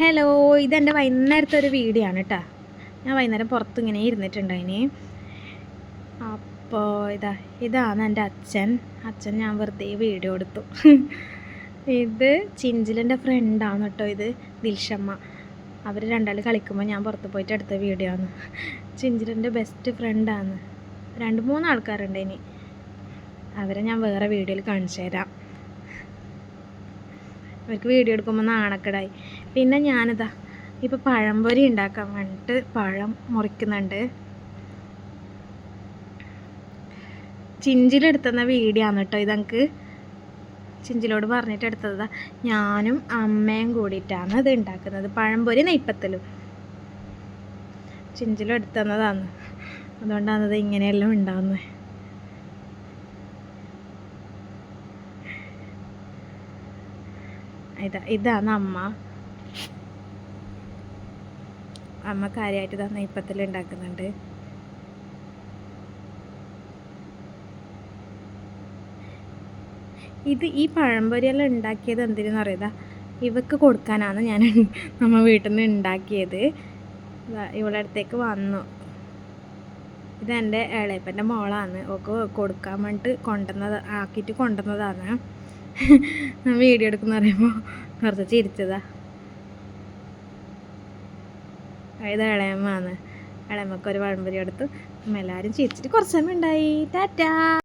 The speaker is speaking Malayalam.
ഹലോ ഇതെന്റെ വൈകുന്നേരത്തെ ഒരു വീഡിയോ ആണ് കേട്ടോ ഞാൻ വൈകുന്നേരം പുറത്ത് ഇങ്ങനെ ഇരുന്നിട്ടുണ്ടായിന് അപ്പോൾ ഇതാ ഇതാണ് എന്റെ അച്ഛൻ. അച്ഛൻ ഞാൻ വെറുതെ വീഡിയോ എടുത്തു. ഇത് ചിഞ്ചിലിന്റെ ഫ്രണ്ടാണ് കേട്ടോ ഇത് ദിൽഷമ്മ. അവർ രണ്ടാൾ കളിക്കുമ്പോൾ ഞാൻ പുറത്ത് പോയിട്ട് എടുത്ത വീഡിയോ ആണ്. ചിഞ്ചിലിന്റെ ബെസ്റ്റ് ഫ്രണ്ടാണ് രണ്ട് മൂന്ന് ആൾക്കാരുണ്ട് ഇനി. അവരെ ഞാൻ വേറെ വീഡിയോയിൽ കാണിച്ചു തരാം. അവർക്ക് വീഡിയോ എടുക്കുമ്പോൾ നാണക്കേടായി. പിന്നെ ഞാനിതാ ഇപ്പോൾ പഴംപൊരി ഉണ്ടാക്കാൻ വേണ്ടിയിട്ട് പഴം മുറിക്കുന്നുണ്ട്. ചിഞ്ചിലെടുത്തുന്ന വീഡിയോ ആണ് കേട്ടോ ഇതെനിക്ക് ചിഞ്ചിലോട് പറഞ്ഞിട്ട് എടുത്തതാ. ഞാനും അമ്മയും കൂടിയിട്ടാണ് ഇത് ഉണ്ടാക്കുന്നത്. പഴംപൊരി നെയ്പ്പത്തലും ചിഞ്ചിലും എടുത്തുന്നതാണ് അതുകൊണ്ടാണ് ഇത് ഇങ്ങനെയെല്ലാം ഉണ്ടാകുന്നത് ഇതാ ഇതാണ് അമ്മ. അമ്മ കാര്യമായിട്ട് ഇതാ നെയ്പ്പത്തിൽ ഉണ്ടാക്കുന്നുണ്ട്. ഇത് ഈ പഴംപൊരിയെല്ലാം ഉണ്ടാക്കിയത് എന്തിനെന്ന് അറിയതാ ഇവക്ക് കൊടുക്കാനാണ് ഞാൻ നമ്മ വീട്ടിൽ നിന്ന് ഉണ്ടാക്കിയത്. ഇവളുടെ അടുത്തേക്ക് വന്നു. ഇതെന്റെ ഇളയപ്പന്റെ മോളാണ്. ഓക്ക് കൊടുക്കാൻ വേണ്ടിയിട്ട് കൊണ്ടുവന്നത് ആക്കിയിട്ട് കൊണ്ടുവന്നതാണ്. വീഡിയോ എടുക്കുന്ന പറയുമ്പോൾ കുറച്ച് ചിരിച്ചതാ. ഇത് ആണ്. ഇളയമ്മക്ക് ഒരു വഴമ്പരി എടുത്ത് എല്ലാവരും ചിരിച്ചിട്ട് കുറച്ച് സമയം ഉണ്ടായി. ടാറ്റാ.